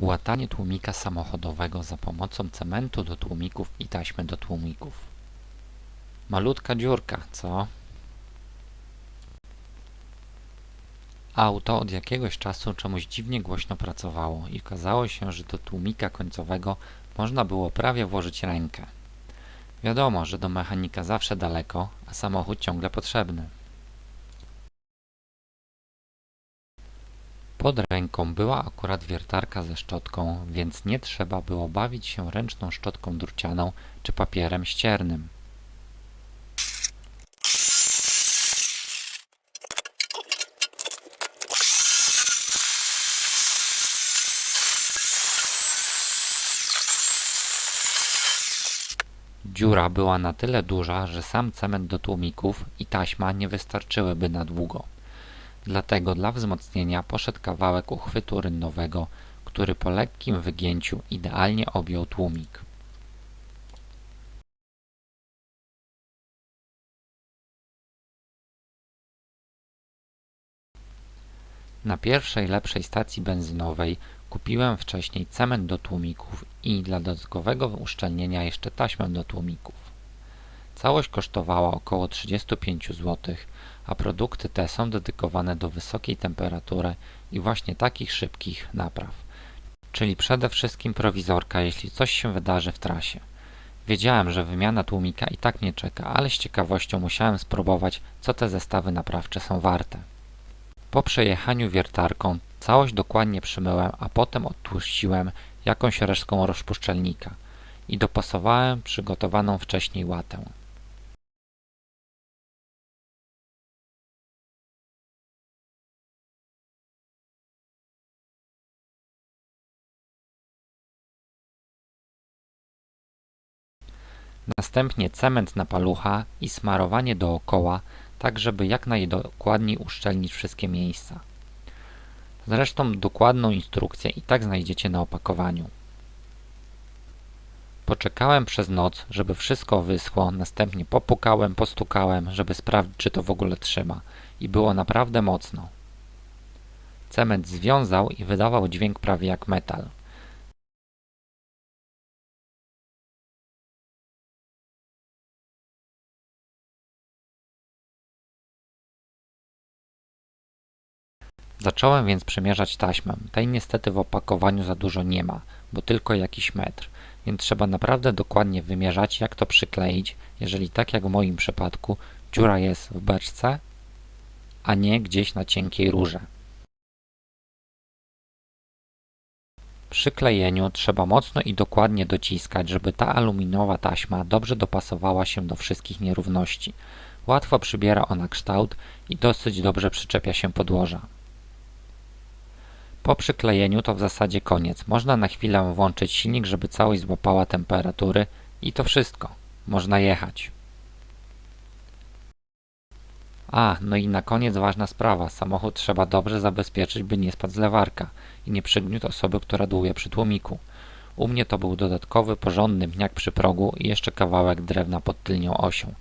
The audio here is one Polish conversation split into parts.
Łatanie tłumika samochodowego za pomocą cementu do tłumików i taśmy do tłumików. Malutka dziurka, co? Auto od jakiegoś czasu czemuś dziwnie głośno pracowało i okazało się, że do tłumika końcowego można było prawie włożyć rękę. Wiadomo, że do mechanika zawsze daleko, a samochód ciągle potrzebny. Pod ręką była akurat wiertarka ze szczotką, więc nie trzeba było bawić się ręczną szczotką drucianą czy papierem ściernym. Dziura była na tyle duża, że sam cement do tłumików i taśma nie wystarczyłyby na długo. Dlatego dla wzmocnienia poszedł kawałek uchwytu rynnowego, który po lekkim wygięciu idealnie objął tłumik. Na pierwszej lepszej stacji benzynowej kupiłem wcześniej cement do tłumików i dla dodatkowego uszczelnienia jeszcze taśmę do tłumików. Całość kosztowała około 35 zł, a produkty te są dedykowane do wysokiej temperatury i właśnie takich szybkich napraw. Czyli przede wszystkim prowizorka, jeśli coś się wydarzy w trasie. Wiedziałem, że wymiana tłumika i tak mnie czeka, ale z ciekawością musiałem spróbować, co te zestawy naprawcze są warte. Po przejechaniu wiertarką całość dokładnie przymyłem, a potem odtłuściłem jakąś resztką rozpuszczalnika i dopasowałem przygotowaną wcześniej łatę. Następnie cement na palucha i smarowanie dookoła, tak żeby jak najdokładniej uszczelnić wszystkie miejsca. Zresztą dokładną instrukcję i tak znajdziecie na opakowaniu. Poczekałem przez noc, żeby wszystko wyschło, następnie popukałem, postukałem, żeby sprawdzić, czy to w ogóle trzyma. I było naprawdę mocno. Cement związał i wydawał dźwięk prawie jak metal. Zacząłem więc przymierzać taśmę. Tej niestety w opakowaniu za dużo nie ma, bo tylko jakiś metr, więc trzeba naprawdę dokładnie wymierzać, jak to przykleić, jeżeli tak jak w moim przypadku dziura jest w beczce, a nie gdzieś na cienkiej rurze. Przy klejeniu trzeba mocno i dokładnie dociskać, żeby ta aluminiowa taśma dobrze dopasowała się do wszystkich nierówności. Łatwo przybiera ona kształt i dosyć dobrze przyczepia się podłoża. Po przyklejeniu to w zasadzie koniec. Można na chwilę włączyć silnik, żeby całość złapała temperatury i to wszystko. Można jechać. A, no i na koniec ważna sprawa. Samochód trzeba dobrze zabezpieczyć, by nie spadł z lewarka i nie przygniótł osoby, która dłuje przy tłumiku. U mnie to był dodatkowy, porządny pniak przy progu i jeszcze kawałek drewna pod tylnią osią,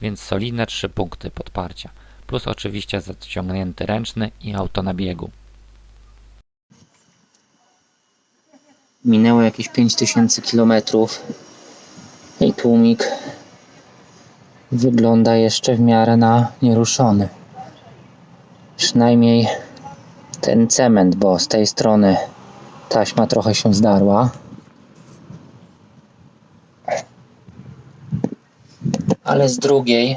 więc solidne trzy punkty podparcia, plus oczywiście zaciągnięty ręczny i auto na biegu. Minęło jakieś 5000 kilometrów i tłumik wygląda jeszcze w miarę na nieruszony. Przynajmniej ten cement, bo z tej strony taśma trochę się zdarła. Ale z drugiej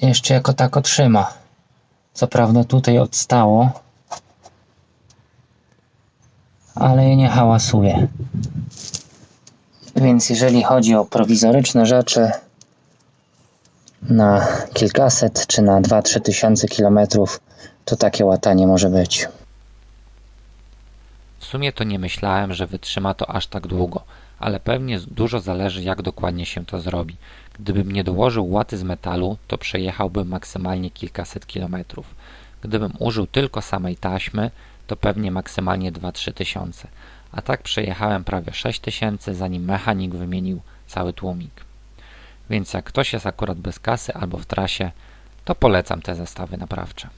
jeszcze jako tako trzyma. Co prawda tutaj odstało, ale nie hałasuje. Więc jeżeli chodzi o prowizoryczne rzeczy na kilkaset czy na 2-3 tysiące kilometrów, to takie łatanie może być. W sumie to nie myślałem, że wytrzyma to aż tak długo, ale pewnie dużo zależy jak dokładnie się to zrobi. Gdybym nie dołożył łaty z metalu, to przejechałbym maksymalnie kilkaset kilometrów. Gdybym użył tylko samej taśmy, to pewnie maksymalnie 2-3 tysiące. A tak przejechałem prawie 6 tysięcy, zanim mechanik wymienił cały tłumik. Więc jak ktoś jest akurat bez kasy albo w trasie, to polecam te zestawy naprawcze.